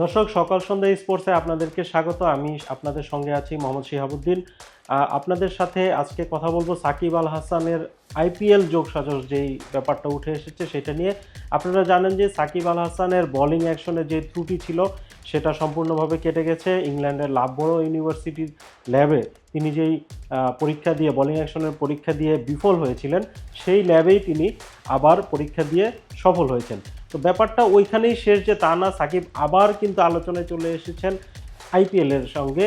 দর্শক, সকাল সন্ধ্যা স্পোর্টসে আপনাদেরকে স্বাগত। আমি আপনাদের সঙ্গে আছি মোহাম্মদ শিহাবুদ্দিন। আপনাদের সাথে আজকে কথা বলব সাকিব আল হাসানের আইপিএল যোগ সাজস যেই ব্যাপারটা উঠে এসেছে সেটা নিয়ে। আপনারা জানেন যে সাকিব আল হাসানের বোলিং অ্যাকশনের যে ত্রুটি ছিল, সেটা সম্পূর্ণভাবে কেটে গেছে। ইংল্যান্ডের লাভবড় ইউনিভার্সিটির ল্যাবে তিনি যেই পরীক্ষা দিয়ে বোলিং অ্যাকশনের পরীক্ষা দিয়ে বিফল হয়েছিলেন, সেই ল্যাবেই তিনি আবার পরীক্ষা দিয়ে সফল হয়েছেন। তো ব্যাপারটা ওইখানেই শেষ যে তা না সাকিব আবার কিন্তু আলোচনায় চলে এসেছেন আইপিএলের সঙ্গে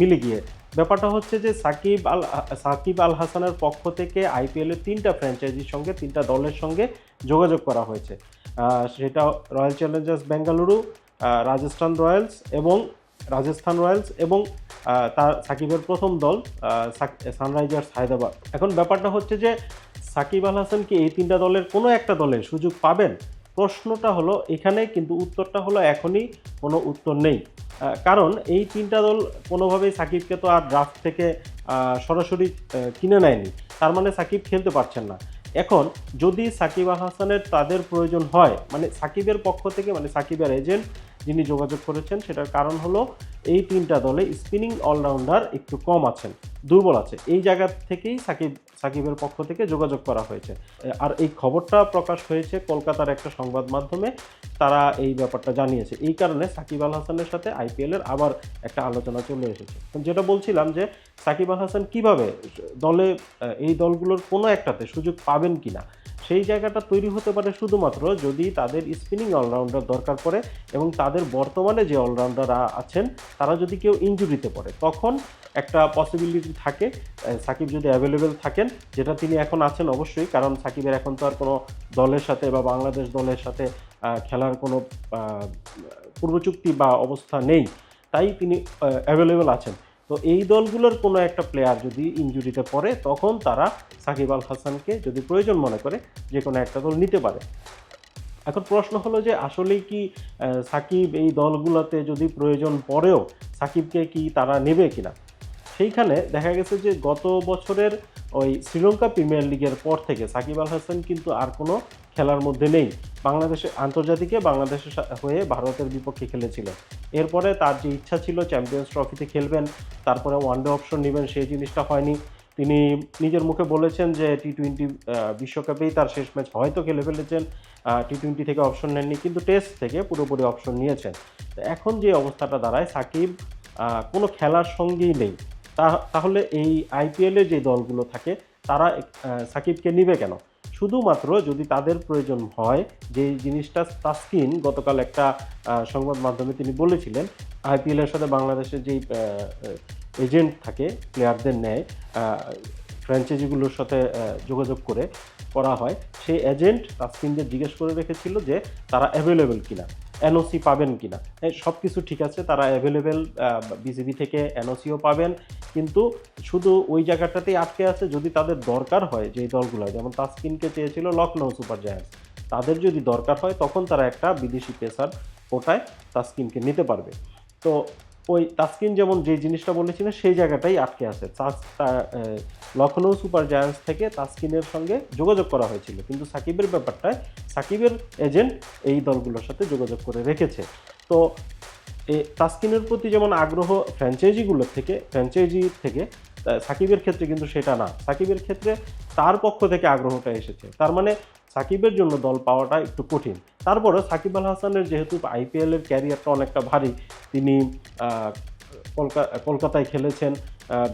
মিলে গিয়ে। ব্যাপারটা হচ্ছে যে সাকিব আল সাকিব আল হাসানের পক্ষ থেকে আইপিএলের তিনটা ফ্র্যাঞ্চাইজির সঙ্গে, তিনটা দলের সঙ্গে যোগাযোগ করা হয়েছে। সেটা Royal Challengers Bengaluru Rajasthan Royals এবং রাজস্থান রয়্যালস এবং তার, সাকিবের প্রথম দল সানরাইজার্স হায়দ্রাবাদ। এখন ব্যাপারটা হচ্ছে যে সাকিব আল হাসান কি এই তিনটা দলের কোনো একটা দলের সুযোগ পাবেন? প্রশ্নটা হলো, এখানে কিন্তু উত্তরটা হলো এখনই কোনো উত্তর নেই। কারণ এই তিনটা দল কোনোভাবেই সাকিবকে তো আর ড্রাফট থেকে সরাসরি কিনে নেয়নি। তার মানে সাকিব খেলতে পারছেন না। এখন যদি সাকিব আল হাসানের তাদের প্রয়োজন হয় মানে সাকিবের পক্ষ থেকে মানে সাকিবের এজেন্ট যিনি যোগাযোগ করেছেন, সেটার কারণ হলো এই তিনটা দলে স্পিনিং অলরাউন্ডার একটু কম আছেন। দুর্বল আছে। এই জায়গা থেকেই সাকিব, সাকিবের পক্ষ থেকে যোগাযোগ করা হয়েছে। আর এই খবরটা প্রকাশ হয়েছে কলকাতার একটা সংবাদ মাধ্যমে। তারা এই ব্যাপারটা জানিয়েছে। এই কারণে সাকিব আল হাসানের সাথে আইপিএলের আবার একটা আলোচনা চলে এসেছে। যেটা বলছিলাম যে, সাকিব আল হাসান কীভাবে দলে এই দলগুলোর কোনো একটাতে সুযোগ পাবেন কিনা? সেই জায়গাটা তৈরি হতে পারে শুধুমাত্র যদি তাদের স্পিনিং অলরাউন্ডার দরকার পড়ে এবং তাদের বর্তমানে যে অলরাউন্ডার আছেন তারা যদি কেউ ইনজুরিতে পড়ে তখন একটা পসিবিলিটি থাকে সাকিব যদি অ্যাভেলেবেল থাকেন যেটা তিনি এখন আছেন অবশ্যই কারণ সাকিবের এখন তো আর কোনো দলের সাথে বা বাংলাদেশ দলের সাথে খেলার কোনো আহ, পূর্বচুক্তি বা অবস্থা নেই তাই তিনি অ্যাভেলেবেল আছেন। তো এই দলগুলোর কোনো একটা প্লেয়ার যদি ইনজুরিতে পড়ে, তখন তারা সাকিব আল হাসানকে যদি প্রয়োজন মনে করে, যে কোনো একটা দল নিতে পারে। এখন প্রশ্ন হলো যে আসলেই কি সাকিব এই দলগুলোতে যদি প্রয়োজন পড়েও সাকিবকে কি তারা নেবে কিনা? সেইখানে দেখা গেছে যে গত বছরের ওই শ্রীলঙ্কা প্রিমিয়ার লিগের পর থেকে সাকিব আল হাসান কিন্তু আর কোনো খেলার মধ্যে নেই। বাংলাদেশের আন্তর্জাতিকে বাংলাদেশের হয়ে ভারতের বিপক্ষে খেলেছিলেন এরপরে তার যে ইচ্ছা ছিল চ্যাম্পিয়ন্স ট্রফিতে খেলবেন, তারপরে ওয়ানডে অপশন নেবেন, সেই জিনিসটা হয়নি। তিনি নিজের মুখে বলেছেন যে টি টোয়েন্টি বিশ্বকাপেই তার শেষ ম্যাচ হয়তো খেলে ফেলেছেন। টি টোয়েন্টি থেকে অপশন নেননি, কিন্তু টেস্ট থেকে পুরোপুরি অপশন নিয়েছেন। এখন যে অবস্থাটা দাঁড়ায়, সাকিব কোনো খেলার সঙ্গেই নেই। তাহলে এই আইপিএলে যে দলগুলো থাকে, তারা সাকিবকে নিবে কেন? শুধুমাত্র যদি তাদের প্রয়োজন হয়, যে জিনিসটা তাস্কিন গতকাল একটা সংবাদ মাধ্যমে তিনি বলেছিলেন, আইপিএলের সাথে বাংলাদেশের যেই এজেন্ট থাকে, প্লেয়ারদের নেয় ফ্র্যাঞ্চাইজিগুলোর সাথে যোগাযোগ করে করা হয়, সেই এজেন্ট তাস্কিনদের জিজ্ঞেস করে রেখেছিল যে তারা অ্যাভেলেবেল কিনা এনওসি পাবেন কিনা। সব কিছু ঠিক আছে, তারা অ্যাভেলেবেল বিসিবি থেকে এনওসিও পাবেন, কিন্তু শুধু ওই জায়গাটাতেই আটকে আছে, যদি তাদের দরকার হয় যে দলগুলো যেমন তাস্কিনকে চেয়েছিল লখনৌ সুপার জায়ান্টস, তাদের যদি দরকার হয়, তখন তারা একটা বিদেশি পেসার কোটায় তাস্কিনকে নিতে পারবে। তো ওই তাস্কিন যেমন যে জিনিসটা বলেছিলেন সেই জায়গাটাই আটকে আছে। লখনৌ সুপার জায়ান্টস থেকে তাস্কিনের সঙ্গে যোগাযোগ করা হয়েছিল। কিন্তু সাকিবের ব্যাপারটায় সাকিবের এজেন্ট এই দলগুলোর সাথে যোগাযোগ করে রেখেছে। তো তাস্কিনের প্রতি যেমন আগ্রহ ফ্র্যাঞ্চাইজিগুলোর থেকে ফ্র্যাঞ্চাইজি থেকে সাকিবের ক্ষেত্রে কিন্তু সেটা না। সাকিবের ক্ষেত্রে তার পক্ষ থেকে আগ্রহটা এসেছে। তার মানে সাকিবের জন্য দল পাওয়াটা একটু কঠিন। তারপরে সাকিব আল হাসানের যেহেতু আইপিএলের ক্যারিয়ারটা অনেকটা ভারী তিনি কলকা- কলকাতায় খেলেছেন।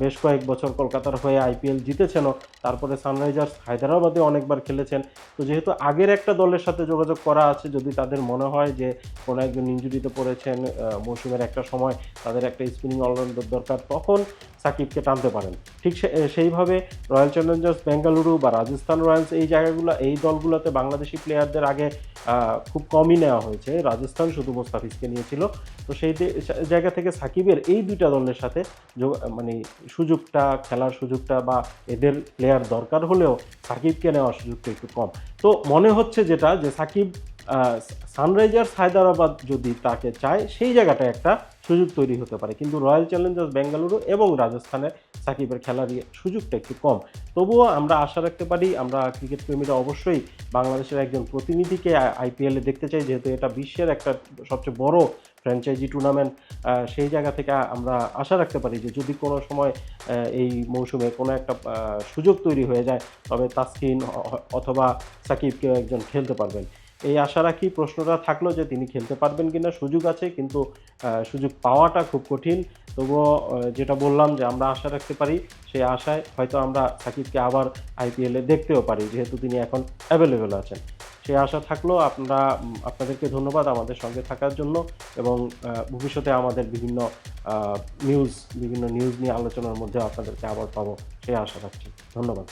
বেশ কয়েক বছর কলকাতার হয়ে আইপিএল জিতেছেনও। তারপরে সানরাইজার্স হায়দ্রাবাদে অনেকবার খেলেছেন। তো যেহেতু আগের একটা দলের সাথে যোগাযোগ করা আছে, যদি তাদের মনে হয় যে কোনো একজন ইঞ্জুরিতে পড়েছেন মৌসুমের একটা সময় তাদের একটা স্পিনিং অলরাউন্ডার দরকার, তখন সাকিবকে টানতে পারেন। ঠিক সেইভাবে রয়্যাল চ্যালেঞ্জার্স বেঙ্গালুরু বা রাজস্থান রয়্যালস এই জায়গাগুলো, এই দলগুলোতে বাংলাদেশি প্লেয়ারদের আগে খুব কমই নেওয়া হয়েছে। রাজস্থান শুধু মোস্তাফিজকে নিয়েছিল। তো সেই জায়গা থেকে সাকিবের এই দুইটা দলের সাথে মানে সুযোগটা, খেলার সুযোগটা বা এদের প্লেয়ার দরকার হলেও সাকিবকে নেওয়ার সুযোগটা একটু কম। তো মনে হচ্ছে যেটা যে সাকিব সানরাইজার্স হায়দ্রাবাদ যদি তাকে চায়, সেই জায়গাটায় একটা সুযোগ তৈরি হতে পারে। কিন্তু রয়্যাল চ্যালেঞ্জার্স বেঙ্গালুরু এবং রাজস্থানে সাকিবের খেলার ইয়ে- সুযোগটা একটু কম। তবুও আমরা আশা রাখতে পারি, আমরা ক্রিকেট প্রেমীরা অবশ্যই বাংলাদেশের একজন প্রতিনিধিকে আইপিএলে দেখতে চাই, যেহেতু এটা বিশ্বের একটা সবচেয়ে বড় ফ্র্যাঞ্চাইজি টুর্নামেন্ট সেই জায়গা থেকে আমরা আশা রাখতে পারি যে যদি কোনো সময় এই মৌসুমে কোনো একটা সুযোগ তৈরি হয়ে যায়, তবে তাসকিন অথবা সাকিব কেউ একজন খেলতে পারবেন। এই আশা রাখি প্রশ্নটা থাকল যে তিনি খেলতে পারবেন কিনা, সুযোগ আছে কিন্তু সুযোগ পাওয়াটা খুব কঠিন। তবুও যেটা বললাম যে আমরা আশা রাখতে পারি, সেই আশায় হয়তো আমরা সাকিবকে আবার আইপিএলে দেখতেও পারি, যেহেতু তিনি এখন অ্যাভেলেবেল আছেন। সেই আশা থাকল, আপনারা আপনাদেরকে ধন্যবাদ আমাদের সঙ্গে থাকার জন্য এবং ভবিষ্যতে আমাদের বিভিন্ন নিউজ বিভিন্ন নিউজ নিয়ে আলোচনার মধ্যে আপনাদেরকে আবার পাবো সেই আশা রাখছি। ধন্যবাদ।